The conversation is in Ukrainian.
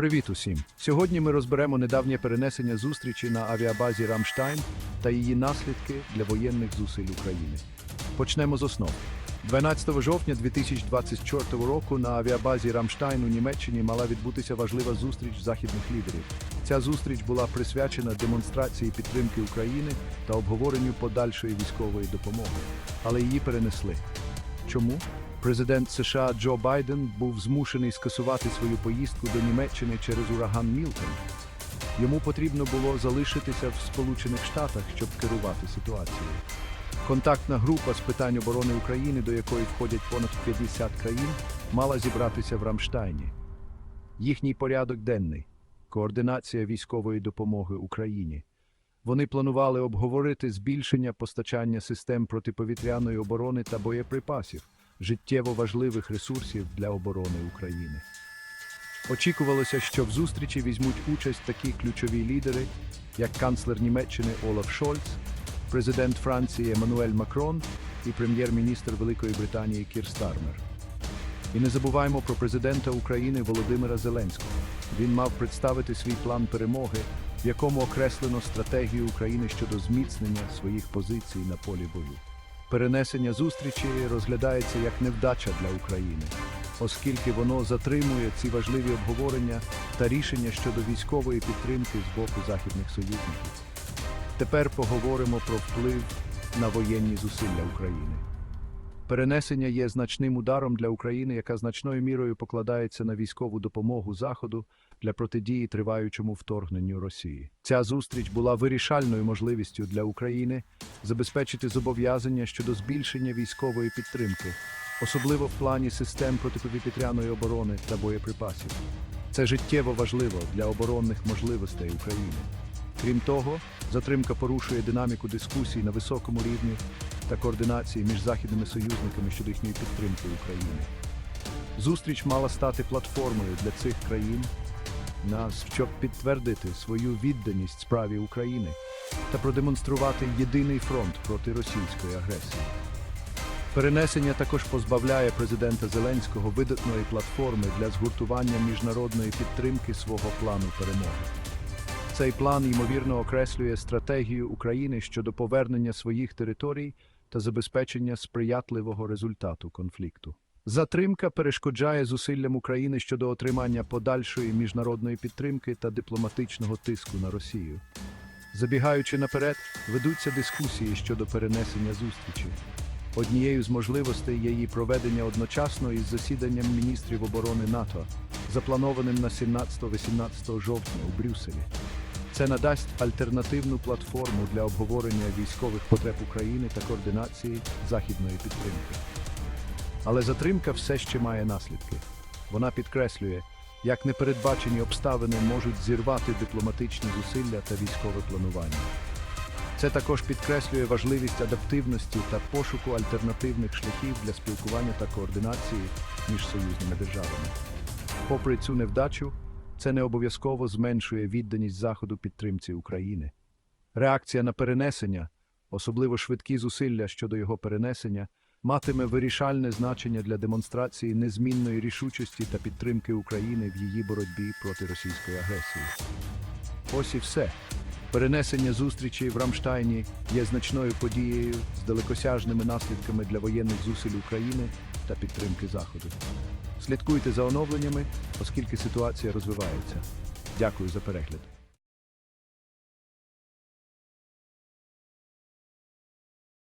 Привіт усім! Сьогодні ми розберемо недавнє перенесення зустрічі на авіабазі Рамштайн та її наслідки для воєнних зусиль України. Почнемо з основ. 12 жовтня 2024 року на авіабазі Рамштайн у Німеччині мала відбутися важлива зустріч західних лідерів. Ця зустріч була присвячена демонстрації підтримки України та обговоренню подальшої військової допомоги, але її перенесли. Чому? Президент США Джо Байден був змушений скасувати свою поїздку до Німеччини через ураган Мілтон. Йому потрібно було залишитися в Сполучених Штатах, щоб керувати ситуацією. Контактна група з питань оборони України, до якої входять понад 50 країн, мала зібратися в Рамштайні. Їхній порядок денний координація військової допомоги Україні. Вони планували обговорити збільшення постачання систем протиповітряної оборони та боєприпасів, життєво важливих ресурсів для оборони України. Очікувалося, що в зустрічі візьмуть участь такі ключові лідери, як канцлер Німеччини Олаф Шольц, президент Франції Еммануель Макрон і прем'єр-міністр Великої Британії Кір Стармер. І не забуваємо про президента України Володимира Зеленського. Він мав представити свій план перемоги, в якому окреслено стратегію України щодо зміцнення своїх позицій на полі бою. Перенесення зустрічі розглядається як невдача для України, оскільки воно затримує ці важливі обговорення та рішення щодо військової підтримки з боку західних союзників. Тепер поговоримо про вплив на воєнні зусилля України. Перенесення є значним ударом для України, яка значною мірою покладається на військову допомогу Заходу для протидії триваючому вторгненню Росії. Ця зустріч була вирішальною можливістю для України забезпечити зобов'язання щодо збільшення військової підтримки, особливо в плані систем протиповітряної оборони та боєприпасів. Це життєво важливо для оборонних можливостей України. Крім того, затримка порушує динаміку дискусій на високому рівні та координації між західними союзниками щодо їхньої підтримки України. Зустріч мала стати платформою для цих країн, нас, щоб підтвердити свою відданість справі України та продемонструвати єдиний фронт проти російської агресії. Перенесення також позбавляє президента Зеленського видатної платформи для згуртування міжнародної підтримки свого плану перемоги. Цей план ймовірно окреслює стратегію України щодо повернення своїх територій та забезпечення сприятливого результату конфлікту. Затримка перешкоджає зусиллям України щодо отримання подальшої міжнародної підтримки та дипломатичного тиску на Росію. Забігаючи наперед, ведуться дискусії щодо перенесення зустрічі. Однією з можливостей є її проведення одночасно із засіданням міністрів оборони НАТО, запланованим на 17-18 жовтня у Брюсселі. Це надасть альтернативну платформу для обговорення військових потреб України та координації західної підтримки. Але затримка все ще має наслідки. Вона підкреслює, як непередбачені обставини можуть зірвати дипломатичні зусилля та військове планування. Це також підкреслює важливість адаптивності та пошуку альтернативних шляхів для спілкування та координації між союзними державами. Попри цю невдачу, це не обов'язково зменшує відданість Заходу підтримці України. Реакція на перенесення, особливо швидкі зусилля щодо його перенесення, матиме вирішальне значення для демонстрації незмінної рішучості та підтримки України в її боротьбі проти російської агресії. Ось і все. Перенесення зустрічі в Рамштайні є значною подією з далекосяжними наслідками для воєнних зусиль України та підтримки Заходу. Слідкуйте за оновленнями, оскільки ситуація розвивається. Дякую за перегляд.